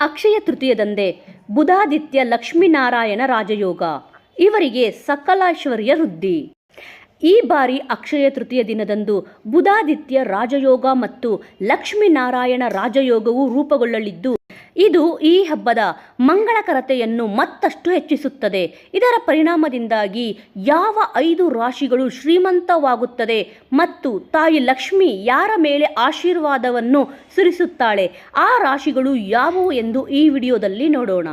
ಅಕ್ಷಯ ತೃತೀಯದಂದೇ ಬುಧಾದಿತ್ಯ ಲಕ್ಷ್ಮೀನಾರಾಯಣ ರಾಜಯೋಗ. ಇವರಿಗೆ ಸಕಲೈಶ್ವರ್ಯ ವೃದ್ಧಿ. ಈ ಬಾರಿ ಅಕ್ಷಯ ತೃತೀಯ ದಿನದಂದು ಬುಧಾದಿತ್ಯ ರಾಜಯೋಗ ಮತ್ತು ಲಕ್ಷ್ಮೀನಾರಾಯಣ ರಾಜಯೋಗವು ರೂಪುಗೊಳ್ಳಲಿದ್ದು, ಇದು ಈ ಹಬ್ಬದ ಮಂಗಳಕರತೆಯನ್ನು ಮತ್ತಷ್ಟು ಹೆಚ್ಚಿಸುತ್ತದೆ. ಇದರ ಪರಿಣಾಮದಿಂದಾಗಿ ಯಾವ ಐದು ರಾಶಿಗಳು ಶ್ರೀಮಂತವಾಗುತ್ತದೆ ಮತ್ತು ತಾಯಿ ಲಕ್ಷ್ಮಿ ಯಾರ ಮೇಲೆ ಆಶೀರ್ವಾದವನ್ನು ಸುರಿಸುತ್ತಾಳೆ, ಆ ರಾಶಿಗಳು ಯಾವುವು ಎಂದು ಈ ವಿಡಿಯೋದಲ್ಲಿ ನೋಡೋಣ.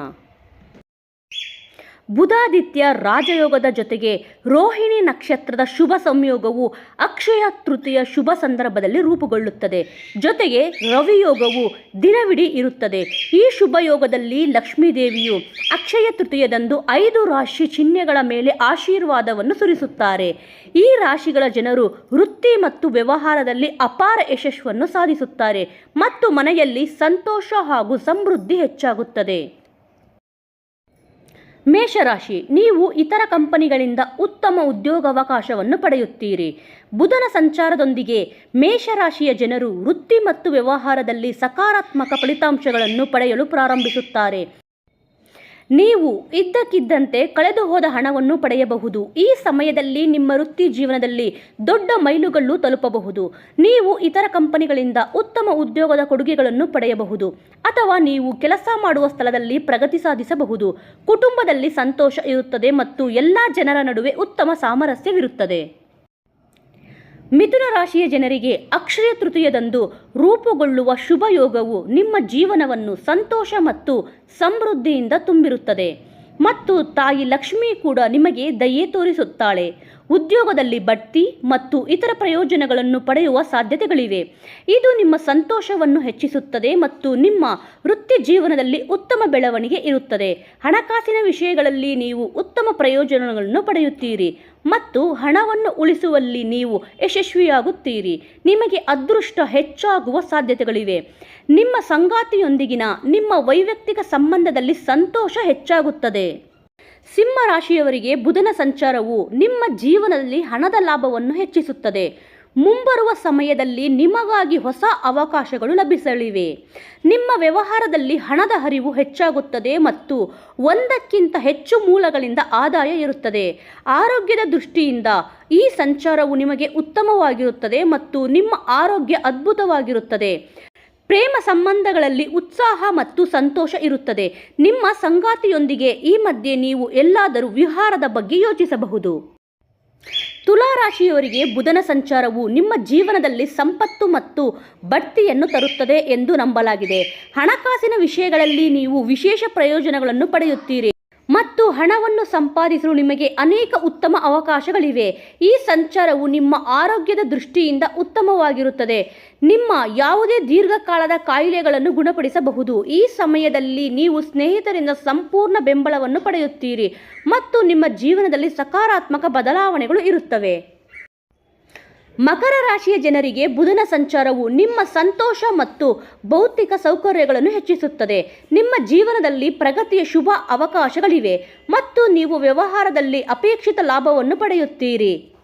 ಬುಧಾದಿತ್ಯ ರಾಜಯೋಗದ ಜೊತೆಗೆ ರೋಹಿಣಿ ನಕ್ಷತ್ರದ ಶುಭ ಸಂಯೋಗವು ಅಕ್ಷಯ ತೃತೀಯ ಶುಭ ಸಂದರ್ಭದಲ್ಲಿ ರೂಪುಗೊಳ್ಳುತ್ತದೆ. ಜೊತೆಗೆ ರವಿಯೋಗವು ದಿನವಿಡೀ ಇರುತ್ತದೆ. ಈ ಶುಭ ಯೋಗದಲ್ಲಿ ಲಕ್ಷ್ಮೀದೇವಿಯು ಅಕ್ಷಯ ತೃತೀಯದಂದು ಐದು ರಾಶಿ ಚಿಹ್ನೆಗಳ ಮೇಲೆ ಆಶೀರ್ವಾದವನ್ನು ಸುರಿಸುತ್ತಾರೆ. ಈ ರಾಶಿಗಳ ಜನರು ವೃತ್ತಿ ಮತ್ತು ವ್ಯವಹಾರದಲ್ಲಿ ಅಪಾರ ಯಶಸ್ಸನ್ನು ಸಾಧಿಸುತ್ತಾರೆ ಮತ್ತು ಮನೆಯಲ್ಲಿ ಸಂತೋಷ ಹಾಗೂ ಸಮೃದ್ಧಿ ಹೆಚ್ಚಾಗುತ್ತದೆ. ಮೇಷರಾಶಿ, ನೀವು ಇತರ ಕಂಪನಿಗಳಿಂದ ಉತ್ತಮ ಉದ್ಯೋಗಾವಕಾಶವನ್ನು ಪಡೆಯುತ್ತೀರಿ. ಬುಧನ ಸಂಚಾರದೊಂದಿಗೆ ಮೇಷರಾಶಿಯ ಜನರು ವೃತ್ತಿ ಮತ್ತು ವ್ಯವಹಾರದಲ್ಲಿ ಸಕಾರಾತ್ಮಕ ಫಲಿತಾಂಶಗಳನ್ನು ಪಡೆಯಲು ಪ್ರಾರಂಭಿಸುತ್ತಾರೆ. ನೀವು ಇದ್ದಕ್ಕಿದ್ದಂತೆ ಕಳೆದು ಹೋದ ಹಣವನ್ನು ಪಡೆಯಬಹುದು. ಈ ಸಮಯದಲ್ಲಿ ನಿಮ್ಮ ವೃತ್ತಿ ಜೀವನದಲ್ಲಿ ದೊಡ್ಡ ಮೈಲುಗಲ್ಲು ತಲುಪಬಹುದು. ನೀವು ಇತರ ಕಂಪನಿಗಳಿಂದ ಉತ್ತಮ ಉದ್ಯೋಗದ ಕೊಡುಗೆಗಳನ್ನು ಪಡೆಯಬಹುದು. ಅಥವಾ ನೀವು ಕೆಲಸ ಮಾಡುವ ಸ್ಥಳದಲ್ಲಿ ಪ್ರಗತಿ ಸಾಧಿಸಬಹುದು. ಕುಟುಂಬದಲ್ಲಿ ಸಂತೋಷ ಇರುತ್ತದೆ ಮತ್ತು ಎಲ್ಲ ಜನರ ನಡುವೆ ಉತ್ತಮ ಸಾಮರಸ್ಯವಿರುತ್ತದೆ. ಮಿಥುನ ರಾಶಿಯ ಜನರಿಗೆ ಅಕ್ಷಯ ತೃತೀಯದಂದು ರೂಪುಗೊಳ್ಳುವ ಶುಭ ಯೋಗವು ನಿಮ್ಮ ಜೀವನವನ್ನು ಸಂತೋಷ ಮತ್ತು ಸಮೃದ್ಧಿಯಿಂದ ತುಂಬಿರುತ್ತದೆ. ಮತ್ತು ತಾಯಿ ಲಕ್ಷ್ಮಿ ಕೂಡ ನಿಮಗೆ ದಯೆ ತೋರಿಸುತ್ತಾಳೆ. ಉದ್ಯೋಗದಲ್ಲಿ ಬಡ್ತಿ ಮತ್ತು ಇತರ ಪ್ರಯೋಜನಗಳನ್ನು ಪಡೆಯುವ ಸಾಧ್ಯತೆಗಳಿವೆ. ಇದು ನಿಮ್ಮ ಸಂತೋಷವನ್ನು ಹೆಚ್ಚಿಸುತ್ತದೆ ಮತ್ತು ನಿಮ್ಮ ವೃತ್ತಿ ಜೀವನದಲ್ಲಿ ಉತ್ತಮ ಬೆಳವಣಿಗೆ ಇರುತ್ತದೆ. ಹಣಕಾಸಿನ ವಿಷಯಗಳಲ್ಲಿ ನೀವು ಉತ್ತಮ ಪ್ರಯೋಜನಗಳನ್ನು ಪಡೆಯುತ್ತೀರಿ ಮತ್ತು ಹಣವನ್ನು ಉಳಿಸುವಲ್ಲಿ ನೀವು ಯಶಸ್ವಿಯಾಗುತ್ತೀರಿ. ನಿಮಗೆ ಅದೃಷ್ಟ ಹೆಚ್ಚಾಗುವ ಸಾಧ್ಯತೆಗಳಿವೆ. ನಿಮ್ಮ ಸಂಗಾತಿಯೊಂದಿಗಿನ ನಿಮ್ಮ ವೈಯಕ್ತಿಕ ಸಂಬಂಧದಲ್ಲಿ ಸಂತೋಷ ಹೆಚ್ಚಾಗುತ್ತದೆ. ಸಿಂಹ ರಾಶಿಯವರಿಗೆ ಬುಧನ ಸಂಚಾರವು ನಿಮ್ಮ ಜೀವನದಲ್ಲಿ ಹಣದ ಲಾಭವನ್ನು ಹೆಚ್ಚಿಸುತ್ತದೆ. ಮುಂಬರುವ ಸಮಯದಲ್ಲಿ ನಿಮಗಾಗಿ ಹೊಸ ಅವಕಾಶಗಳು ಲಭಿಸಲಿವೆ. ನಿಮ್ಮ ವ್ಯವಹಾರದಲ್ಲಿ ಹಣದ ಹರಿವು ಹೆಚ್ಚಾಗುತ್ತದೆ ಮತ್ತು ಒಂದಕ್ಕಿಂತ ಹೆಚ್ಚು ಮೂಲಗಳಿಂದ ಆದಾಯ ಇರುತ್ತದೆ. ಆರೋಗ್ಯದ ದೃಷ್ಟಿಯಿಂದ ಈ ಸಂಚಾರವು ನಿಮಗೆ ಉತ್ತಮವಾಗಿರುತ್ತದೆ ಮತ್ತು ನಿಮ್ಮ ಆರೋಗ್ಯ ಅದ್ಭುತವಾಗಿರುತ್ತದೆ. ಪ್ರೇಮ ಸಂಬಂಧಗಳಲ್ಲಿ ಉತ್ಸಾಹ ಮತ್ತು ಸಂತೋಷ ಇರುತ್ತದೆ. ನಿಮ್ಮ ಸಂಗಾತಿಯೊಂದಿಗೆ ಈ ಮಧ್ಯೆ ನೀವು ಎಲ್ಲಾದರೂ ವಿಹಾರದ ಬಗ್ಗೆ ಯೋಚಿಸಬಹುದು. ತುಲಾ ರಾಶಿಯವರಿಗೆ ಬುಧನ ಸಂಚಾರವು ನಿಮ್ಮ ಜೀವನದಲ್ಲಿ ಸಂಪತ್ತು ಮತ್ತು ಬಡ್ತಿಯನ್ನು ತರುತ್ತದೆ ಎಂದು ನಂಬಲಾಗಿದೆ. ಹಣಕಾಸಿನ ವಿಷಯಗಳಲ್ಲಿ ನೀವು ವಿಶೇಷ ಪ್ರಯೋಜನಗಳನ್ನು ಪಡೆಯುತ್ತೀರಿ. ಮತ್ತು ಹಣವನ್ನು ಸಂಪಾದಿಸಲು ನಿಮಗೆ ಅನೇಕ ಉತ್ತಮ ಅವಕಾಶಗಳಿವೆ. ಈ ಸಂಚಾರವು ನಿಮ್ಮ ಆರೋಗ್ಯದ ದೃಷ್ಟಿಯಿಂದ ಉತ್ತಮವಾಗಿರುತ್ತದೆ. ನಿಮ್ಮ ಯಾವುದೇ ದೀರ್ಘಕಾಲದ ಕಾಯಿಲೆಗಳನ್ನು ಗುಣಪಡಿಸಬಹುದು. ಈ ಸಮಯದಲ್ಲಿ ನೀವು ಸ್ನೇಹಿತರಿಂದ ಸಂಪೂರ್ಣ ಬೆಂಬಲವನ್ನು ಪಡೆಯುತ್ತೀರಿ ಮತ್ತು ನಿಮ್ಮ ಜೀವನದಲ್ಲಿ ಸಕಾರಾತ್ಮಕ ಬದಲಾವಣೆಗಳು ಇರುತ್ತವೆ. ಮಕರ ರಾಶಿಯ ಜನರಿಗೆ ಬುಧನ ಸಂಚಾರವು ನಿಮ್ಮ ಸಂತೋಷ ಮತ್ತು ಭೌತಿಕ ಸೌಕರ್ಯಗಳನ್ನು ಹೆಚ್ಚಿಸುತ್ತದೆ. ನಿಮ್ಮ ಜೀವನದಲ್ಲಿ ಪ್ರಗತಿಯ ಶುಭ ಅವಕಾಶಗಳಿವೆ ಮತ್ತು ನೀವು ವ್ಯವಹಾರದಲ್ಲಿ ಅಪೇಕ್ಷಿತ ಲಾಭವನ್ನು ಪಡೆಯುತ್ತೀರಿ.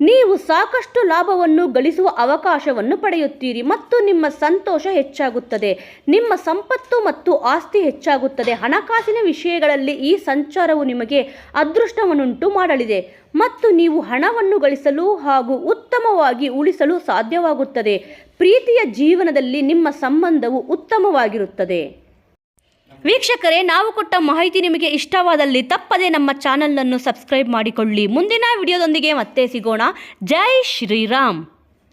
ನೀವು ಸಾಕಷ್ಟು ಲಾಭವನ್ನು ಗಳಿಸುವ ಅವಕಾಶವನ್ನು ಪಡೆಯುತ್ತೀರಿ ಮತ್ತು ನಿಮ್ಮ ಸಂತೋಷ ಹೆಚ್ಚಾಗುತ್ತದೆ. ನಿಮ್ಮ ಸಂಪತ್ತು ಮತ್ತು ಆಸ್ತಿ ಹೆಚ್ಚಾಗುತ್ತದೆ. ಹಣಕಾಸಿನ ವಿಷಯಗಳಲ್ಲಿ ಈ ಸಂಚಾರವು ನಿಮಗೆ ಅದೃಷ್ಟವನ್ನುಂಟು ಮಾಡಲಿದೆ ಮತ್ತು ನೀವು ಹಣವನ್ನು ಗಳಿಸಲು ಹಾಗೂ ಉತ್ತಮವಾಗಿ ಉಳಿಸಲು ಸಾಧ್ಯವಾಗುತ್ತದೆ. ಪ್ರೀತಿಯ ಜೀವನದಲ್ಲಿ ನಿಮ್ಮ ಸಂಬಂಧವು ಉತ್ತಮವಾಗಿರುತ್ತದೆ. ವೀಕ್ಷಕರೇ, ನಾವು ಕೊಟ್ಟ ಮಾಹಿತಿ ನಿಮಗೆ ಇಷ್ಟವಾದಲ್ಲಿ ತಪ್ಪದೆ ನಮ್ಮ ಚಾನಲನ್ನು ಸಬ್ಸ್ಕ್ರೈಬ್ ಮಾಡಿಕೊಳ್ಳಿ. ಮುಂದಿನ ವಿಡಿಯೋದೊಂದಿಗೆ ಮತ್ತೆ ಸಿಗೋಣ. ಜೈ ಶ್ರೀರಾಮ್.